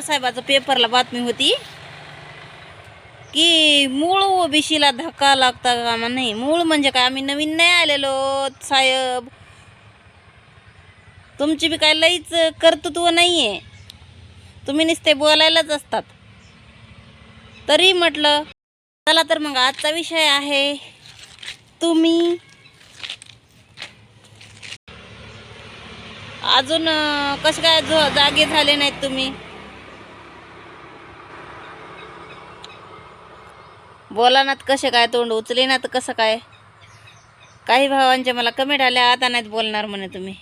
साहेबाचं पेपरला बातमी होती की मूळ ओबीसीला धक्का लागता का मग नाही मूळ म्हणजे काय? आम्ही नवीन नाही आलेलो साहेब. तुमची बी काय लईच कर्तृत्व नाही आहे तुम्ही नुसते बोलायलाच असतात. तरी म्हटलं चला तर मग आजचा विषय आहे. तुम्ही अजून कसं कसे काय जागे झाले नाहीत तुम्ही? बोला नात कसे काय तोंड उचले ना तर कसं काय? काही भावांचे मला कमेंट आल्या आता नाहीत बोलणार म्हणे तुम्ही.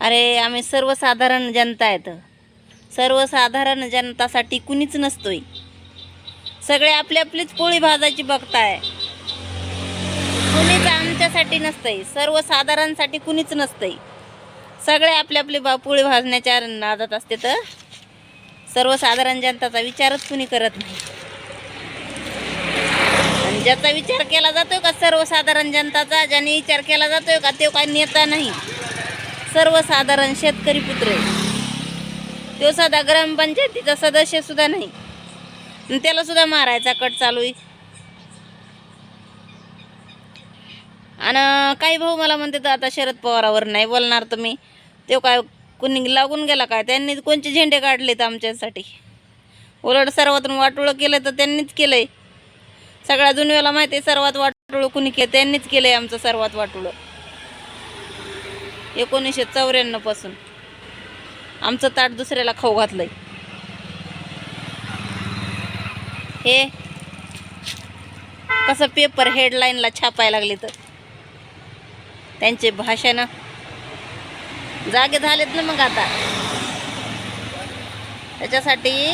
अरे आम्ही सर्वसाधारण जनता आहेत. सर्वसाधारण जनतासाठी कुणीच नसतोय. सगळे आपली आपलीच पोळी भाजायची बघताय. कुणीच आमच्यासाठी नसतंय. सर्वसाधारणसाठी कुणीच नसतंय. सगळे आपली आपली बा पोळी भाजण्याच्या नादात असते तर? सर्वसाधारण जनताचा विचारच कुणी करत नाही. ज्याचा विचार केला जातोय का सर्वसाधारण जनताचा ज्याने विचार केला जातोय का तो काही नेता नाही. सर्वसाधारण शेतकरी पुत्र आहे. तो साधा ग्रामपंचायतीचा सदस्य सुद्धा नाही. आणि त्याला सुद्धा मारायचा कट चालू आहे. आणि काही भाऊ मला म्हणते तर आता शरद पवारावर नाही बोलणार तुम्ही. तो काय कुणी लागून गेला काय? त्यांनी कोणते झेंडे काढलेत आमच्यासाठी? उलट सर्वातून वाटोळं केलं तर त्यांनीच केलं आहे सगळ्या दुनियाला माहिती आहे सर्वात वाटोळं कुणी केलं त्यांनीच केलंय आमचं सर्वात वाटोळं. एकोणीसशे चौऱ्याण्णवपासून. आमचं ताट दुसऱ्याला खाऊ घातलंय. हे कसं पेपर हेडलाईनला छापायला लागले तर. त्यांचे भाषण जागे झालेत ना मग आता. त्याच्यासाठी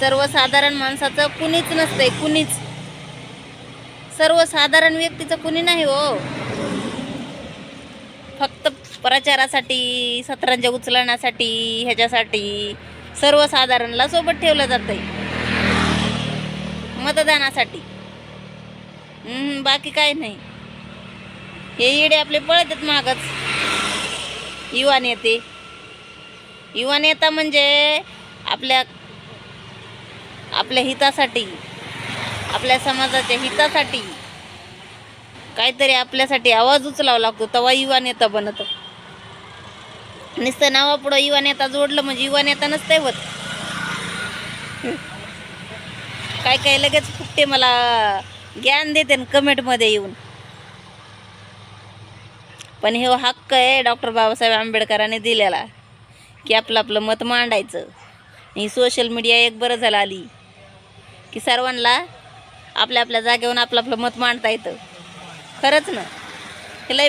सर्वसाधारण माणसाचं कुणीच नसतंय कुणीच. सर्वसाधारण व्यक्तीचं कुणी नाही हो. फक्त प्रचारासाठी सत्रांच्या उचलण्यासाठी ह्याच्यासाठी सर्वसाधारणला सोबत ठेवलं जातंय. मतदानासाठी. बाकी काय नाही. हे येडे आपले पळत आहेत मागच. युवा नेते. युवा नेता म्हणजे आपल्या आपल्या हितासाठी. आपल्या समाजाच्या हितासाठी. काहीतरी आपल्यासाठी आवाज उचलावा लागतो तेव्हा युवा नेता बनतो. नुसतं नावापुढं युवा नेता जोडलं म्हणजे युवा नेता नसते होत. काय काय लगेच फुटते मला ज्ञान देते कमेंटमध्ये येऊन. पण हे हक्क आहे डॉक्टर बाबासाहेब आंबेडकरांनी दिलेला की आपलं आपलं मत मांडायचं. ही सोशल मीडिया एक बरं झालं आली की सर्वांना आपल्या आपल्या जागेवरून आपलं आपलं मत मांडता येतं. खरंच ना? लय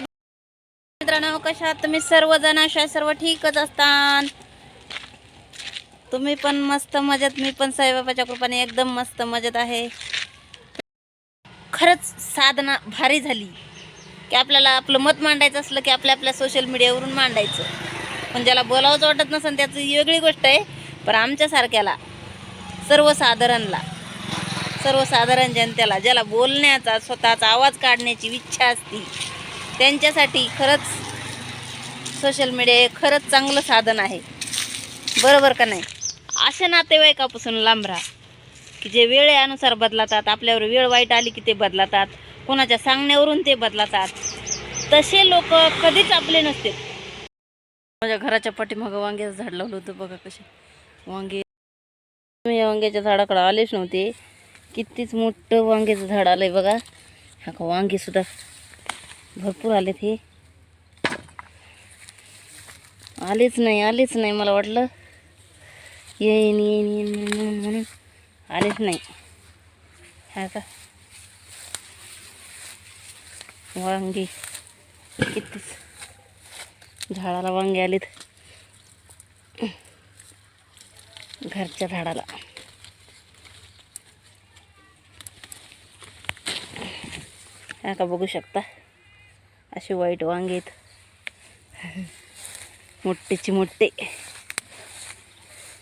मित्रांनो कशा आहात तुम्ही? सर्वजण अशा सर्व ठीकच असतान. तुम्ही पण मस्त मजेत मी पण साईबाबाच्या कृपाने एकदम मस्त मजेत आहे. खरंच साधना भारी झाली की आपल्याला आपलं मत मांडायचं असलं की आपल्या आपल्या सोशल मीडियावरून मांडायचं. पण ज्याला बोलावंच वाटत नसेल त्याची वेगळी गोष्ट आहे. पण आमच्यासारख्याला सर्वसाधारणला सर्वसाधारण जनतेला ज्याला बोलण्याचा स्वतःचा आवाज काढण्याची इच्छा असती त्यांच्यासाठी खरंच सोशल मीडिया हे खरंच चांगलं साधन आहे. बरोबर का नाही? अशा नातेवाईकापासून लांब राहा की जे वेळेनुसार बदलतात आपल्यावर वेळ वाईट आली की ते बदलतात कोणाच्या सांगण्यावरून ते बदलतात. तसे लोक कधीच आपले नसते. माझ्या घराच्या पाठीमागं वांग्याचं झाड लावलं होतं बघा कसे वांगे मी वांग्याच्या झाडाकडे आलेच नव्हते. कितीच मोठं वांग्याचं झाड आलं आहे बघा. हा का भरपूर आलेत हे. आलेच नाही आलेच नाही मला वाटलं. येईन येईन येईन म्हणून म्हणून. आलेच नाही. हा का? वांगे. कितीच झाडाला वांगे आलेत. घरच्या झाडाला हा का बघू शकता. असे वाईट वांगे आहेत. मोठेची मोठे.